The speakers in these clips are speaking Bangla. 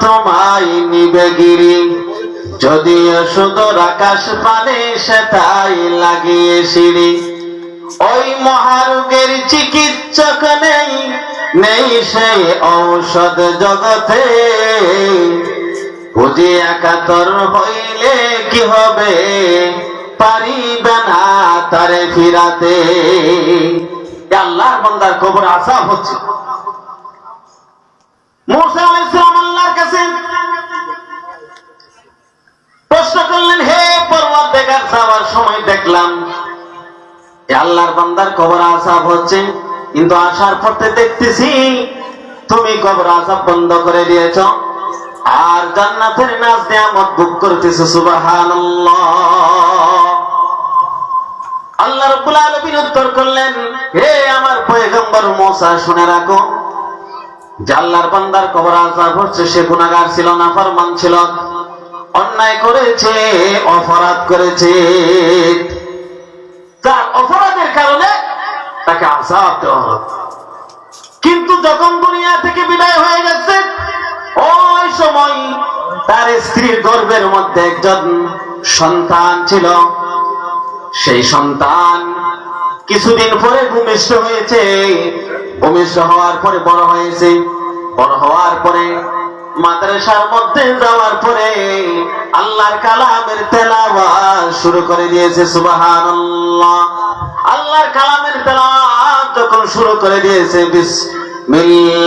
তোমায় নিবে গিরি। যদিও সুদূর আকাশ পানে সেটাই লাগিয়ে সিঁড়ি। ওই মহারোগের চিকিৎসক নেই নেই সেই ঔষধ জগতে। বুঝি একাতর হইলে কি হবে? পারিবে না তারে ফিরাতে। আল্লাহর বান্দার কবর আসাব হচ্ছে। মুসা যাওয়ার সময় দেখলাম আল্লাহর বান্দার কবর আসাব হচ্ছে, কিন্তু আসার পথে দেখতেছি তুমি কবর আসাব বন্ধ করে দিয়েছ, আর জান্নাতের নাচ নিয়ামত বুক করতেছে, সুবহানাল্লাহ। আল্লাহ রাব্বুল আলামিন উত্তর করলেন, হে আমার পয়গম্বর মুসা, শুনে রাখো, যে আল্লাহর বান্দার কবর আজাব হচ্ছে, সে গুনাহগার ছিল না ফরমান ছিল। অন্যায় করেছে, অপরাধ করেছে। তার অপরাধের কারণে তাকে আজাব দেওয়া হবে কিন্তু যখন দুনিয়া থেকে বিদায় হয়ে গেছে, ওই সময় তার স্ত্রীর গর্ভের মধ্যে একজন সন্তান ছিল। সেই সন্তান কিছুদিন পরে ভূমিষ্ঠ হয়েছে। ভূমিষ্ঠ হওয়ার পরে বড় হয়েছে। বড় হওয়ার পরে মাদ্রাসার মধ্যে যাওয়ার পরে আল্লাহর কালামের তেলাওয়াত শুরু করে দিয়েছে, সুবহানাল্লাহ। আল্লাহর কালামের তেলাওয়াত যখন শুরু করে দিয়েছে, বিসমিল্লাহির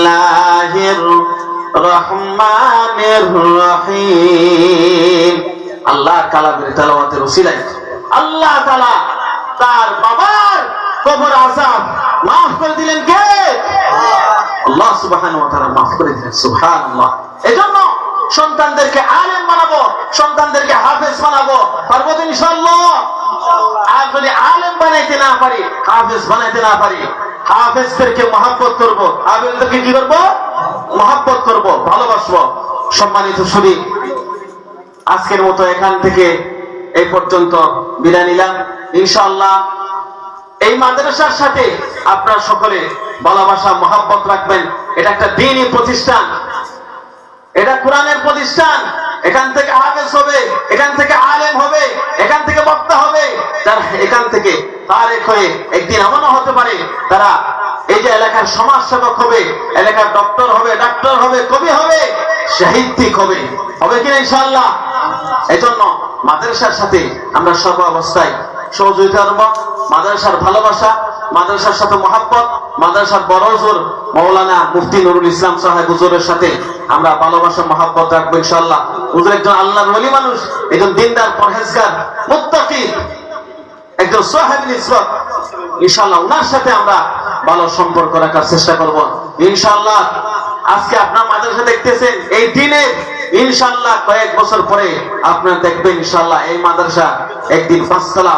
রহমানির রহিম। আল্লাহর কালামের তেলাওয়াতের উসিলায় আল্লাহ তাআলা তার বাবার কবর আযাব মাফ করে দিলেন কে? আল্লাহ। সুবহানাহু ওয়া তাআলা মাফ করে দিলেন, সুবহানাল্লাহ। এজন্য সন্তানদেরকে আলেম বানাবো, সন্তানদেরকে হাফেজ বানাবো। পারব তো ইনশাআল্লাহ? আর যদি আলেম বানাইতে না পারি, হাফেজ বানাইতে না পারি, হাফেজদেরকে মহাব্বত করব। হাফেজদেরকে কি করব? মহাব্বত করব, ভালোবাসবো। সম্মানিত শুধু আজকের মতো এখান থেকে এই পর্যন্ত বিদায় নিলাম। ইনশাআল্লাহ, এই মাদ্রাসার সাথে আপনারা সকলে ভালোবাসা, মহাব্বত রাখবেন। এটা একটা দিনই প্রতিষ্ঠান। এটা কোরআনের প্রতিষ্ঠান। এখান থেকে হাফেজ হবে, এখান থেকে আলেম হবে, এখান থেকে বক্তা হবে। যারা এখান থেকে তারেক হয়ে একদিন এমনও হতে পারে, তারা এই যে এলাকার সমাজ সেবক হবে, এলাকার ডক্টর হবে, ডাক্তার হবে, কবি হবে সাহিত্যিক হবে। হবে কিনা ইনশাআল্লাহ? এজন্য মাদ্রাসার সাথে আমরা সর্ব অবস্থায় সহযোগিতা করব। মাদ্রাসার ভালোবাসা, মাদ্রাসার সাথে মহাব্বত, মাদ্রাসার বড় হুজুর মৌলানা মুফতি নুরুল ইসলাম সাহেব হুজুরের সাথে আমরা ভালোবাসা, মহাব্বত রাখব ইনশাআল্লাহ। হুজুর একজন আল্লাহর ওলি মানুষ, একজন দিনদার, পরহেজগার, মুত্তাকি, একজন সাহেব নিসবত ইনশাআল্লাহ ওনার সাথে আমরা ভালো সম্পর্ক রাখার চেষ্টা করব। ইনশাল্লাহ আজকে আপনার মাদ্রাসা দেখতেছেন, এই দিনে ইনশাল্লাহ কয়েক বছর পরে আপনারা দেখবেন ইনশাল্লাহ এই মাদ্রাসা একদিন পাঁচতলা